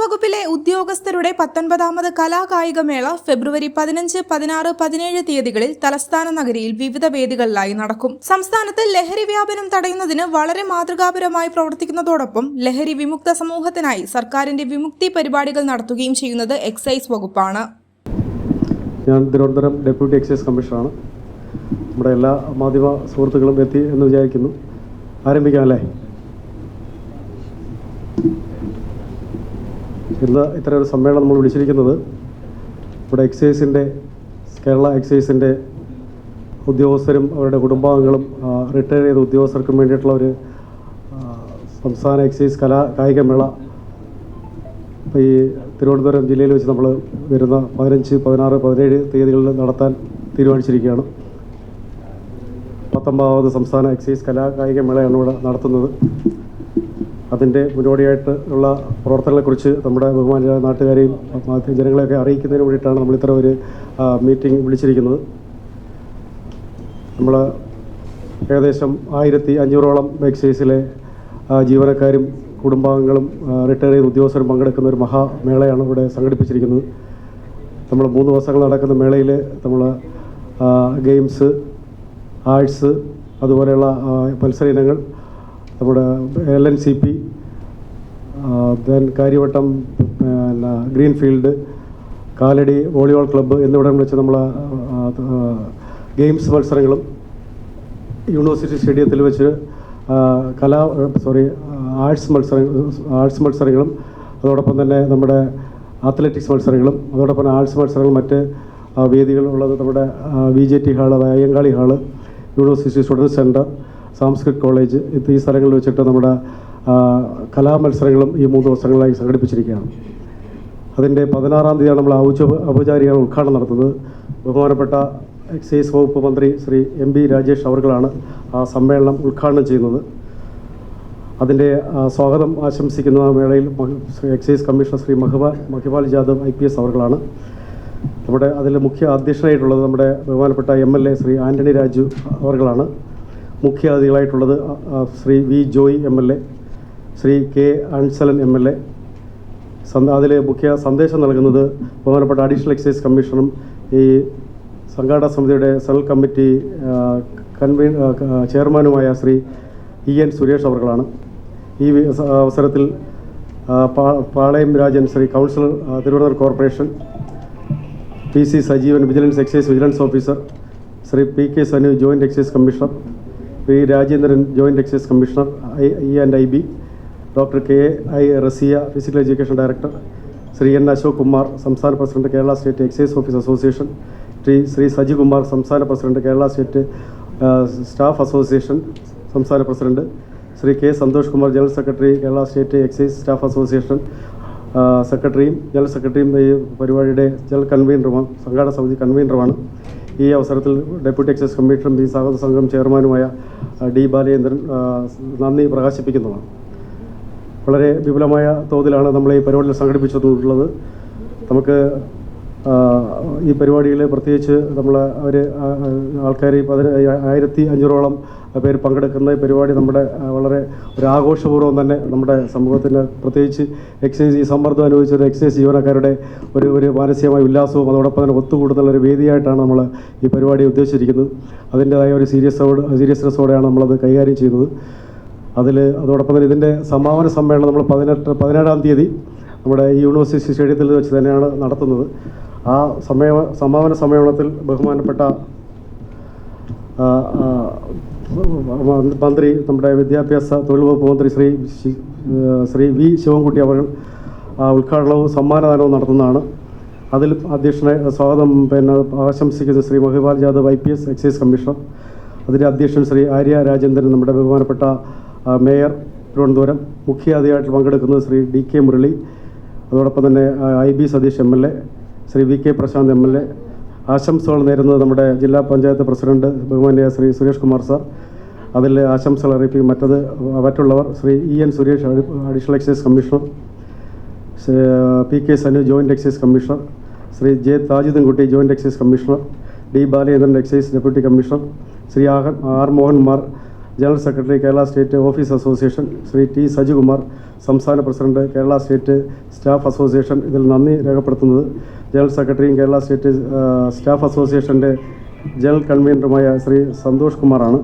വകുപ്പിലെ ഉദ്യോഗസ്ഥരുടെ പത്തൊൻപതാമത് കലാകായിക മേള ഫെബ്രുവരി പതിനഞ്ച് പതിനാറ് പതിനേഴ് തീയതികളിൽ തലസ്ഥാന നഗരിയിൽ വിവിധ വേദികളിലായി നടക്കും. സംസ്ഥാനത്ത് ലഹരി വ്യാപനം തടയുന്നതിന് വളരെ മാതൃകാപരമായി പ്രവർത്തിക്കുന്നതോടൊപ്പം ലഹരി വിമുക്ത സമൂഹത്തിനായി സർക്കാരിന്റെ വിമുക്തി പരിപാടികൾ നടത്തുകയും ചെയ്യുന്നത് എക്സൈസ് വകുപ്പാണ്. ഞാൻ തിരുവനന്തപുരം ഡെപ്യൂട്ടി എക്സൈസ് കമ്മീഷണറാണ്. നമ്മുടെ എല്ലാ മാധ്യമ സുഹൃത്തുക്കളും എത്തി എന്ന് വിചാരിക്കുന്നു. ആരംഭിക്കാം അല്ലേ? ഇന്ന് ഇത്തരം ഒരു സമ്മേളനം നമ്മൾ വിളിച്ചിരിക്കുന്നത് ഇവിടെ എക്സൈസിന്റെ കേരള എക്സൈസിന്റെ ഉദ്യോഗസ്ഥരും അവരുടെ കുടുംബാംഗങ്ങളും റിട്ടയർ ചെയ്ത ഉദ്യോഗസ്ഥർക്കും വേണ്ടിയിട്ടുള്ള ഒരു സംസ്ഥാന എക്സൈസ് കലാ കായിക മേള. ഇപ്പോൾ ഈ തിരുവനന്തപുരം ജില്ലയിൽ വെച്ച് നമ്മൾ വരുന്ന പതിനഞ്ച് പതിനാറ് പതിനേഴ് തീയതികളിൽ നടത്താൻ തീരുമാനിച്ചിരിക്കുകയാണ്. പത്തൊമ്പതാമത് സംസ്ഥാന എക്സൈസ് കലാ മേളയാണ് ഇവിടെ നടത്തുന്നത്. അതിന്റെ മുന്നോടിയായിട്ട് ഉള്ള പ്രവർത്തനങ്ങളെക്കുറിച്ച് നമ്മുടെ ബഹുമാന നാട്ടുകാരെയും ജനങ്ങളെയൊക്കെ അറിയിക്കുന്നതിന് വേണ്ടിയിട്ടാണ് നമ്മൾ ഇത്തരം ഒരു മീറ്റിംഗ് വിളിച്ചിരിക്കുന്നത്. നമ്മൾ ഏകദേശം ആയിരത്തി അഞ്ഞൂറോളം എക്സൈസിലെ ജീവനക്കാരും കുടുംബാംഗങ്ങളും റിട്ടയർ ചെയ്ത ഉദ്യോഗസ്ഥരും പങ്കെടുക്കുന്ന ഒരു മഹാമേളയാണ് ഇവിടെ സംഘടിപ്പിച്ചിരിക്കുന്നത്. നമ്മൾ മൂന്ന് ദിവസങ്ങൾ നടക്കുന്ന മേളയിൽ നമ്മൾ ഗെയിംസ് ആർട്സ് അതുപോലെയുള്ള മത്സര ഇനങ്ങൾ നമ്മുടെ L N C P then Kariavattom പിന്നെ ഗ്രീൻഫീൽഡ് കാലടി വോളിബോൾ ക്ലബ്ബ് എന്നിവിടെ വെച്ച് നമ്മൾ ഗെയിംസ് മത്സരങ്ങളും യൂണിവേഴ്സിറ്റി സ്റ്റേഡിയത്തിൽ വെച്ച് കലാ സോറി ആർട്സ് മത്സര ആർട്സ് മത്സരങ്ങളും അതോടൊപ്പം തന്നെ നമ്മുടെ അത്ലറ്റിക്സ് മത്സരങ്ങളും അതോടൊപ്പം ആർട്സ് മത്സരങ്ങളും മറ്റ് വേദികളുള്ളത് നമ്മുടെ V J T hall Ayyankali hall university students centre സാംസ്കൃതിക് college ഈ സ്ഥലങ്ങളിൽ വെച്ചിട്ട് നമ്മുടെ കലാമത്സരങ്ങളും ഈ മൂന്ന് ദിവസങ്ങളിലായി സംഘടിപ്പിച്ചിരിക്കുകയാണ്. അതിന്റെ പതിനാറാം തീയതിയാണ് നമ്മൾ ഔച ഔപചാരിക ഉദ്ഘാടനം നടത്തുന്നത്. ബഹുമാനപ്പെട്ട എക്സൈസ് വകുപ്പ് മന്ത്രി ശ്രീ എം ബി രാജേഷ് അവർകളാണ് ആ സമ്മേളനം ഉദ്ഘാടനം ചെയ്യുന്നത്. അതിന്റെ സ്വാഗതം ആശംസിക്കുന്ന Shri excise commissioner Shri Mahipal Mahipal Jadhav I P S അവർകളാണ്. നമ്മുടെ അതിൽ മുഖ്യ അധ്യക്ഷനായിട്ടുള്ളത് നമ്മുടെ ബഹുമാനപ്പെട്ട M L A Shri Antony Raju അവർകളാണ്. മുഖ്യ അതിഥികളായിട്ടുള്ളത് ആ, ആ, Shri V Joy M L A Shri K Ansalan M L A. അതിൽ മുഖ്യ സന്ദേശം നൽകുന്നത് ബഹുമാനപ്പെട്ട അഡീഷണൽ എക്സൈസ് കമ്മീഷണറും ഈ സംഘാടക സമിതിയുടെ സെൽ കമ്മിറ്റി കൺവീൻ ചെയർമാനുമായ ശ്രീ ഇ എൻ സുരേഷ് അവർകളാണ്. ഈ അവസരത്തിൽ Palayam Rajan Shri councillor Thiruvananthapuram corporation P C Sajeevan vigilance excise vigilance officer Shri P K Sanu joint excise commissioner P Rajendran joint excise commissioner I E and I B doctor K I Rasiya physical education director Shri N Ashok Kumar സംസ്ഥാന president Kerala state excise office association Shri Shri Saji Kumar സംസ്ഥാന president Kerala state staff association സംസ്ഥാന president Shri K Santhosh Kumar general secretary Kerala state excise staff association സെക്രട്ടറിയും general സെക്രട്ടറിയും ഈ പരിപാടിയുടെ general കൺവീനറുമാണ് സംഘാടക സമിതി കൺവീനറുമാണ്. ഈ അവസരത്തിൽ ഡെപ്യൂട്ടി എക്സൈസ് കമ്മീഷണറും ഈ സ്വാഗത സംഘം ചെയർമാനുമായ ഡി ബാലചന്ദ്രൻ നന്ദി പ്രകാശിപ്പിക്കുന്നതാണ്. വളരെ വിപുലമായ തോതിലാണ് നമ്മൾ ഈ പരിപാടിയിൽ സംഘടിപ്പിച്ചിട്ടുള്ളത്. നമുക്ക് ഈ പരിപാടിയിൽ പ്രത്യേകിച്ച് നമ്മൾ അവർ ആൾക്കാർ പതിന ആയിരത്തി അഞ്ഞൂറോളം പേര് പങ്കെടുക്കുന്ന ഈ പരിപാടി നമ്മുടെ വളരെ ഒരു ആഘോഷപൂർവം തന്നെ നമ്മുടെ സമൂഹത്തിന് പ്രത്യേകിച്ച് എക്സൈസ് ഈ സമ്മർദ്ദം അനുഭവിച്ച ഒരു എക്സൈസ് ജീവനക്കാരുടെ ഒരു ഒരു മാനസികമായ ഉല്ലാസവും അതോടൊപ്പം തന്നെ ഒത്തുകൂടുന്ന ഒരു വേദിയായിട്ടാണ് നമ്മൾ ഈ പരിപാടി ഉദ്ദേശിച്ചിരിക്കുന്നത്. അതിന്റെതായ ഒരു സീരിയസോട് സീരിയസ്നെസ്സോടെയാണ് നമ്മളത് കൈകാര്യം ചെയ്യുന്നത്. അതിൽ അതോടൊപ്പം തന്നെ ഇതിന്റെ സമാപന സമ്മേളനം നമ്മൾ പതിനെട്ട് പതിനേഴാം തീയതി നമ്മുടെ യൂണിവേഴ്സിറ്റി സ്റ്റേഡിയത്തിൽ വെച്ച് തന്നെയാണ് നടത്തുന്നത്. ആ സമയ സമാപന സമ്മേളനത്തിൽ ബഹുമാനപ്പെട്ട മന്ത്രി നമ്മുടെ വിദ്യാഭ്യാസ തൊഴിൽ വകുപ്പ് മന്ത്രി ശ്രീ ശ്രീ വി ശിവൻകുട്ടി അവർ ഉദ്ഘാടനവും സമ്മാനദാനവും നടത്തുന്നതാണ്. അതിൽ അധ്യക്ഷനെ സ്വാഗതം പിന്നെ ആശംസിക്കുന്ന Shri Mahipal Jadhav I P S excise commissioner. അതിന്റെ അധ്യക്ഷൻ ശ്രീ ആര്യ രാജേന്ദ്രൻ നമ്മുടെ ബഹുമാനപ്പെട്ട മേയർ തിരുവനന്തപുരം. മുഖ്യാതിഥിയായിട്ട് പങ്കെടുക്കുന്നത് ശ്രീ ഡി കെ മുരളി. അതോടൊപ്പം തന്നെ I B Satheesh M L A. Shri V K Prasanth M L A. ആശംസകൾ നേരുന്നത് നമ്മുടെ ജില്ലാ പഞ്ചായത്ത് പ്രസിഡന്റ് ബഹുമാന്യ ശ്രീ സുരേഷ് കുമാർ സാർ. അതിൽ ആശംസകൾ അറിയിപ്പിക്കും. മറ്റത് മറ്റുള്ളവർ Shri E N Suresh additional excise commissioner P K Sanu joint excise commissioner Shri J Thajudeenkutty joint excise commissioner D Balachandran excise deputy commissioner Shri R Mohankumar general secretary Kerala state office association Shri T Sajikumar സംസ്ഥാന president Kerala state staff association ഇതിൽ നന്ദി രേഖപ്പെടുത്തുന്നത്. General സെക്രട്ടറിയും Kerala state staff അസോസിയേഷന്റെ general കൺവീനറുമായ ശ്രീ സന്തോഷ് കുമാറാണ്.